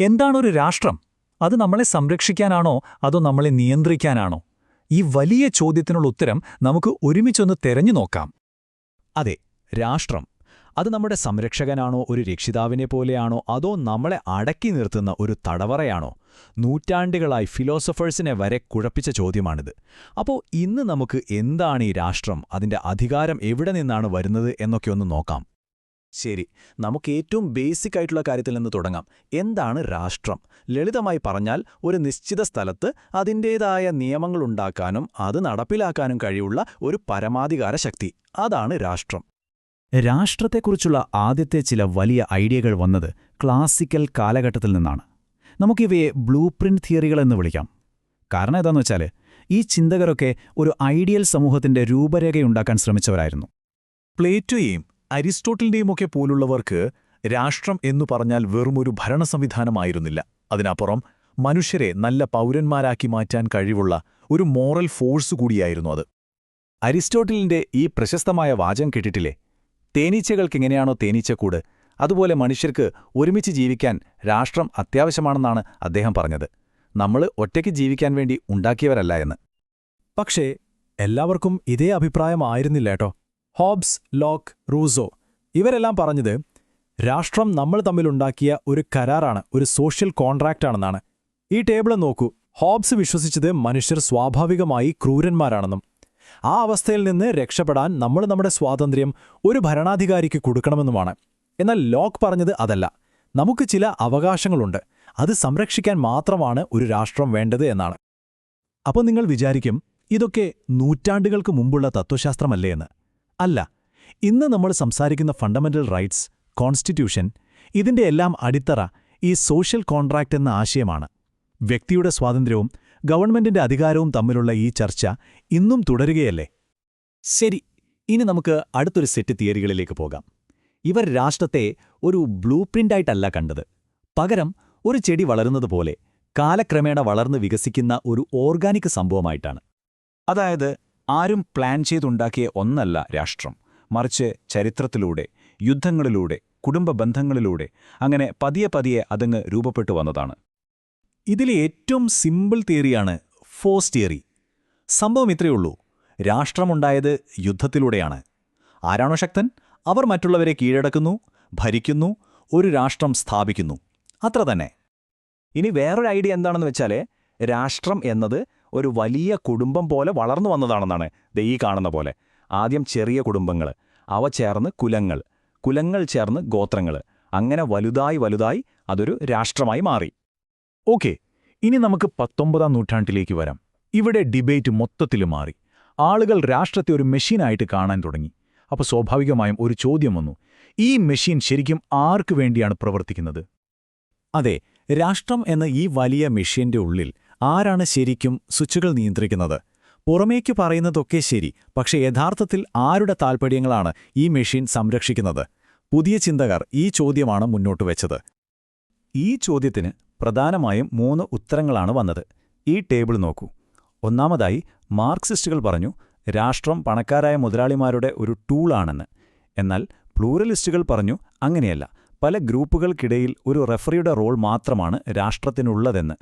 എന്താണൊരു രാഷ്ട്രം? അത് നമ്മളെ സംരക്ഷിക്കാനാണോ? അതോ നമ്മളെ നിയന്ത്രിക്കാനാണോ? ഈ വലിയ ചോദ്യത്തിനുള്ള ഉത്തരം നമുക്ക് ഒരുമിച്ചൊന്ന് തെരഞ്ഞു നോക്കാം. അതെ രാഷ്ട്രം. അത് നമ്മുടെ സംരക്ഷകനാണോ? ഒരു രക്ഷിതാവിനെ പോലെയാണോ? അതോ നമ്മളെ അടക്കി നിർത്തുന്ന ഒരു തടവറയാണോ? നൂറ്റാണ്ടുകളായി ഫിലോസഫേഴ്സിനെ വരെ കുഴപ്പിച്ച ചോദ്യമാണിത്. അപ്പോൾ ഇന്ന് നമുക്ക് എന്താണ് ഈ രാഷ്ട്രം? അതിന്റെ അധികാരം എവിടെ നിന്നാണ് വരുന്നത് എന്നൊക്കെ ഒന്ന് നോക്കാം. ശരി നമുക്ക് ഏറ്റവും ബേസിക് ആയിട്ടുള്ള കാര്യത്തിൽ നിന്ന് തുടങ്ങാം. എന്താണ് രാഷ്ട്രം? ലളിതമായി പറഞ്ഞാൽ ഒരു നിശ്ചിത സ്ഥലത്ത് അതിന്റേതായ നിയമങ്ങളുണ്ടാക്കാനും അത് നടപ്പിലാക്കാനും കഴിയുള്ള ഒരു പരമാധികാര ശക്തി. അതാണ് രാഷ്ട്രം. രാഷ്ട്രത്തെക്കുറിച്ചുള്ള ആദ്യത്തെ ചില വലിയ ഐഡിയകൾ വന്നത് ക്ലാസിക്കൽ കാലഘട്ടത്തിൽ നിന്നാണ്. നമുക്കിവയെ ബ്ലൂ പ്രിന്റ് തിയറികൾ എന്ന് വിളിക്കാം. കാരണം എന്താണെന്ന് വെച്ചാൽ ഈ ചിന്തകരൊക്കെ ഒരു ഐഡിയൽ സമൂഹത്തിന്റെ രൂപരേഖയുണ്ടാക്കാൻ ശ്രമിച്ചവരായിരുന്നു. പ്ലേറ്റോയെയും അരിസ്റ്റോട്ടലിന്റെയുമൊക്കെ പോലുള്ളവർക്ക് രാഷ്ട്രം എന്നു പറഞ്ഞാൽ വെറുമൊരു ഭരണ സംവിധാനമായിരുന്നില്ല അതിനപ്പുറം മനുഷ്യരെ നല്ല പൗരന്മാരാക്കി മാറ്റാൻ കഴിവുള്ള ഒരു മോറൽ ഫോഴ്സ് കൂടിയായിരുന്നു അത്. അരിസ്റ്റോട്ടലിന്റെ ഈ പ്രശസ്തമായ വാചം കേട്ടിട്ടില്ലേ? തേനീച്ചകൾക്കെങ്ങനെയാണോ തേനീച്ചക്കൂട് അതുപോലെ മനുഷ്യർക്ക് ഒരുമിച്ച് ജീവിക്കാൻ രാഷ്ട്രം അത്യാവശ്യമാണെന്നാണ് അദ്ദേഹം പറഞ്ഞത്. നമ്മൾ ഒറ്റയ്ക്ക് ജീവിക്കാൻ വേണ്ടി ഉണ്ടാക്കിയവരല്ല എന്ന്. പക്ഷേ എല്ലാവർക്കും ഇതേ അഭിപ്രായമായിരുന്നില്ല കേട്ടോ. Hobbes Locke Rousseau. ഇവരെല്ലാം പറഞ്ഞത് രാഷ്ട്രം നമ്മൾ തമ്മിലുണ്ടാക്കിയ ഒരു കരാറാണ് ഒരു സോഷ്യൽ കോൺട്രാക്റ്റാണെന്നാണ്. ഈ ടേബിൾ നോക്കൂ. ഹോബ്സ് വിശ്വസിച്ചത് മനുഷ്യർ സ്വാഭാവികമായി ക്രൂരന്മാരാണെന്നും. ആ അവസ്ഥയിൽ നിന്ന് രക്ഷപ്പെടാൻ നമ്മൾ നമ്മുടെ സ്വാതന്ത്ര്യം ഒരു ഭരണാധികാരിക്ക് കൊടുക്കണമെന്നുമാണ്. എന്നാൽ ലോക്ക് പറഞ്ഞത് അതല്ല. നമുക്ക് ചില അവകാശങ്ങളുണ്ട്. അത് സംരക്ഷിക്കാൻ മാത്രമാണ് ഒരു രാഷ്ട്രം വേണ്ടത് എന്നാണ്. അപ്പോൾ നിങ്ങൾ വിചാരിക്കും ഇതൊക്കെ നൂറ്റാണ്ടുകൾക്ക് മുമ്പുള്ള തത്വശാസ്ത്രമല്ലേ എന്ന്. അല്ല ഇന്ന് നമ്മൾ സംസാരിക്കുന്ന ഫണ്ടമെന്റൽ റൈറ്റ്സ് കോൺസ്റ്റിറ്റ്യൂഷൻ ഇതിന്റെ എല്ലാം അടിത്തറ ഈ സോഷ്യൽ കോൺട്രാക്റ്റ് എന്ന ആശയമാണ്. വ്യക്തിയുടെ സ്വാതന്ത്ര്യവും ഗവൺമെന്റിന്റെ അധികാരവും തമ്മിലുള്ള ഈ ചർച്ച ഇന്നും തുടരുകയല്ലേ? ശരി ഇനി നമുക്ക് അടുത്തൊരു സെറ്റ് തിയറികളിലേക്ക് പോകാം. ഇവർ രാഷ്ട്രത്തെ ഒരു ബ്ലൂ പ്രിന്റായിട്ടല്ല കണ്ടത്. പകരം ഒരു ചെടി വളരുന്നത് പോലെ കാലക്രമേണ വളർന്നു വികസിക്കുന്ന ഒരു ഓർഗാനിക് സംഭവമായിട്ടാണ്. അതായത് ആരും പ്ലാൻ ചെയ്തുണ്ടാക്കിയ ഒന്നല്ല രാഷ്ട്രം. മറിച്ച് ചരിത്രത്തിലൂടെ യുദ്ധങ്ങളിലൂടെ കുടുംബ ബന്ധങ്ങളിലൂടെ അങ്ങനെ പതിയെ പതിയെ അതങ്ങ് രൂപപ്പെട്ടു വന്നതാണ്. ഇതിലെ ഏറ്റവും സിമ്പിൾ തിയറിയാണ് ഫോഴ്സ് തിയറി. സംഭവം ഇത്രയേ ഇത്രയുള്ളൂ രാഷ്ട്രമുണ്ടായത് യുദ്ധത്തിലൂടെയാണ്. ആരാണോ ശക്തൻ? അവർ മറ്റുള്ളവരെ കീഴടക്കുന്നു ഭരിക്കുന്നു ഒരു രാഷ്ട്രം സ്ഥാപിക്കുന്നു. അത്ര തന്നെ. ഇനി വേറൊരു ഐഡിയ എന്താണെന്ന് വെച്ചാൽ രാഷ്ട്രം എന്നത് ഒരു വലിയ കുടുംബം പോലെ വളർന്നു വന്നതാണെന്നാണ് ദൈ കാണുന്ന പോലെ. ആദ്യം ചെറിയ കുടുംബങ്ങൾ അവ ചേർന്ന് കുലങ്ങൾ കുലങ്ങൾ ചേർന്ന് ഗോത്രങ്ങൾ അങ്ങനെ വലുതായി വലുതായി അതൊരു രാഷ്ട്രമായി മാറി. ഓക്കെ ഇനി നമുക്ക് പത്തൊമ്പതാം നൂറ്റാണ്ടിലേക്ക് വരാം. ഇവിടെ ഡിബേറ്റ് മൊത്തത്തിൽ മാറി. ആളുകൾ രാഷ്ട്രത്തെ ഒരു മെഷീനായിട്ട് കാണാൻ തുടങ്ങി. അപ്പോൾ സ്വാഭാവികമായും ഒരു ചോദ്യം വന്നു. ഈ മെഷീൻ ശരിക്കും ആർക്കു വേണ്ടിയാണ് പ്രവർത്തിക്കുന്നത്? അതെ രാഷ്ട്രം എന്ന ഈ വലിയ മെഷീന്റെ ഉള്ളിൽ ആരാണ് ശരിക്കും സ്വിച്ചുകൾ നിയന്ത്രിക്കുന്നത്? പുറമേക്ക് പറയുന്നതൊക്കെ ശരി പക്ഷേ യഥാർത്ഥത്തിൽ ആരുടെ താൽപ്പര്യങ്ങളാണ് ഈ മെഷീൻ സംരക്ഷിക്കുന്നത്? പുതിയ ചിന്തകർ ഈ ചോദ്യമാണ് മുന്നോട്ട് വെച്ചത്. ഈ ചോദ്യത്തിന് പ്രധാനമായും മൂന്ന് ഉത്തരങ്ങളാണ് വന്നത്. ഈ ടേബിൾ നോക്കൂ. ഒന്നാമതായി മാർക്സിസ്റ്റുകൾ പറഞ്ഞു രാഷ്ട്രം പണക്കാരായ മുതലാളിമാരുടെ ഒരു ടൂളാണെന്ന്. എന്നാൽ പ്ലൂറലിസ്റ്റുകൾ പറഞ്ഞു അങ്ങനെയല്ല. പല ഗ്രൂപ്പുകൾക്കിടയിൽ ഒരു റെഫറിയുടെ റോൾ മാത്രമാണ് രാഷ്ട്രത്തിനുള്ളതെന്ന്.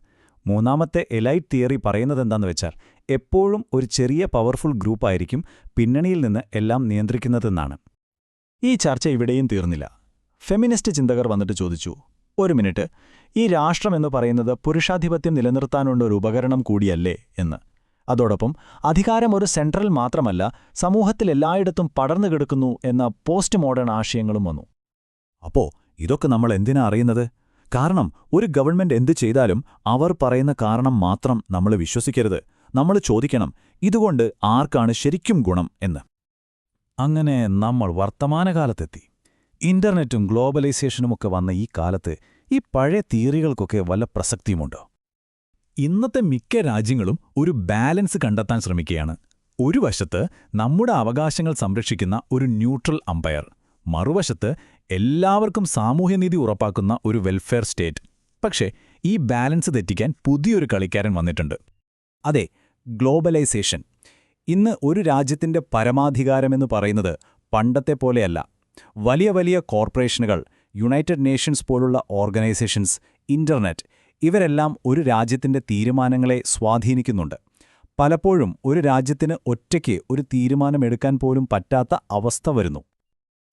മൂന്നാമത്തെ എലൈറ്റ് തിയറി പറയുന്നത് പറയുന്നതെന്താന്ന് വെച്ചാൽ എപ്പോഴും ഒരു ചെറിയ പവർഫുൾ ഗ്രൂപ്പായിരിക്കും പിന്നണിയിൽ നിന്ന് എല്ലാം നിയന്ത്രിക്കുന്നതെന്നാണ്. ഈ ചർച്ച ഇവിടെയും തീർന്നില്ല. ഫെമിനിസ്റ്റ് ചിന്തകർ വന്നിട്ട് ചോദിച്ചു ഒരു മിനിറ്റ് ഈ രാഷ്ട്രം എന്ന് പറയുന്നത് പുരുഷാധിപത്യം നിലനിർത്താനുള്ള ഒരു ഉപകരണം കൂടിയല്ലേ? എന്ന്. അതോടൊപ്പം അധികാരം ഒരു സെൻട്രൽ മാത്രമല്ല സമൂഹത്തിൽ എല്ലായിടത്തും പടർന്നു കിടക്കുന്നു എന്ന പോസ്റ്റ് മോഡേൺ ആശയങ്ങളും വന്നു. അപ്പോ ഇതൊക്കെ നമ്മൾ എന്തിനാ അറിയുന്നത്? കാരണം ഒരു ഗവൺമെന്റ് എന്ത് ചെയ്താലും അവർ പറയുന്ന കാരണം മാത്രം നമ്മൾ വിശ്വസിക്കരുത്. നമ്മൾ ചോദിക്കണം ഇതുകൊണ്ട് ആർക്കാണ് ശരിക്കും ഗുണം എന്ന്. അങ്ങനെ നമ്മൾ വർത്തമാനകാലത്തെത്തി. ഇന്റർനെറ്റും ഗ്ലോബലൈസേഷനുമൊക്കെ വന്ന ഈ കാലത്ത് ഈ പഴയ തിയറികൾക്കൊക്കെ വല്ല പ്രസക്തിയുമുണ്ടോ? ഇന്നത്തെ മിക്ക രാജ്യങ്ങളും ഒരു ബാലൻസ് കണ്ടെത്താൻ ശ്രമിക്കുകയാണ്. ഒരു വശത്ത് നമ്മുടെ അവകാശങ്ങൾ സംരക്ഷിക്കുന്ന ഒരു ന്യൂട്രൽ അമ്പയർ മറുവശത്ത് എല്ലാവർക്കും സാമൂഹ്യനീതി ഉറപ്പാക്കുന്ന ഒരു വെൽഫെയർ സ്റ്റേറ്റ് പക്ഷേ ഈ ബാലൻസ് തെറ്റിക്കാൻ പുതിയൊരു കളിക്കാരൻ വന്നിട്ടുണ്ട്. അതെ ഗ്ലോബലൈസേഷൻ ഇന്ന് ഒരു രാജ്യത്തിന്റെ പരമാധികാരമെന്ന് പറയുന്നത് പണ്ടത്തെ പോലെയല്ല. വലിയ വലിയ കോർപ്പറേഷനുകൾ യുണൈറ്റഡ് നേഷൻസ് പോലുള്ള ഓർഗനൈസേഷൻസ് ഇന്റർനെറ്റ് ഇവരെല്ലാം ഒരു രാജ്യത്തിന്റെ തീരുമാനങ്ങളെ സ്വാധീനിക്കുന്നുണ്ട്. പലപ്പോഴും ഒരു രാജ്യത്തിന് ഒറ്റയ്ക്ക് ഒരു തീരുമാനമെടുക്കാൻ പോലും പറ്റാത്ത അവസ്ഥ വരുന്നു.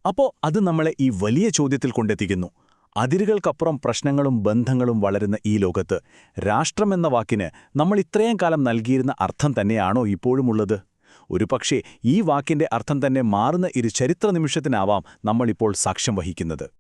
അപ്പോ അത് നമ്മളെ ഈ വലിയ ചോദ്യത്തിൽ കൊണ്ടെത്തിക്കുന്നു. അതിരുകൾക്കപ്പുറം പ്രശ്നങ്ങളും ബന്ധങ്ങളും വളരുന്ന ഈ ലോകത്ത് രാഷ്ട്രമെന്ന വാക്കിന് നമ്മൾ ഇത്രയും കാലം നൽകിയിരുന്ന അർത്ഥം തന്നെയാണോ ഇപ്പോഴുമുള്ളത്? ഒരുപക്ഷേ ഈ വാക്കിന്റെ അർത്ഥം തന്നെ മാറുന്ന ഇരു ചരിത്ര നിമിഷത്തിനാവാം നമ്മളിപ്പോൾ സാക്ഷ്യം വഹിക്കുന്നത്.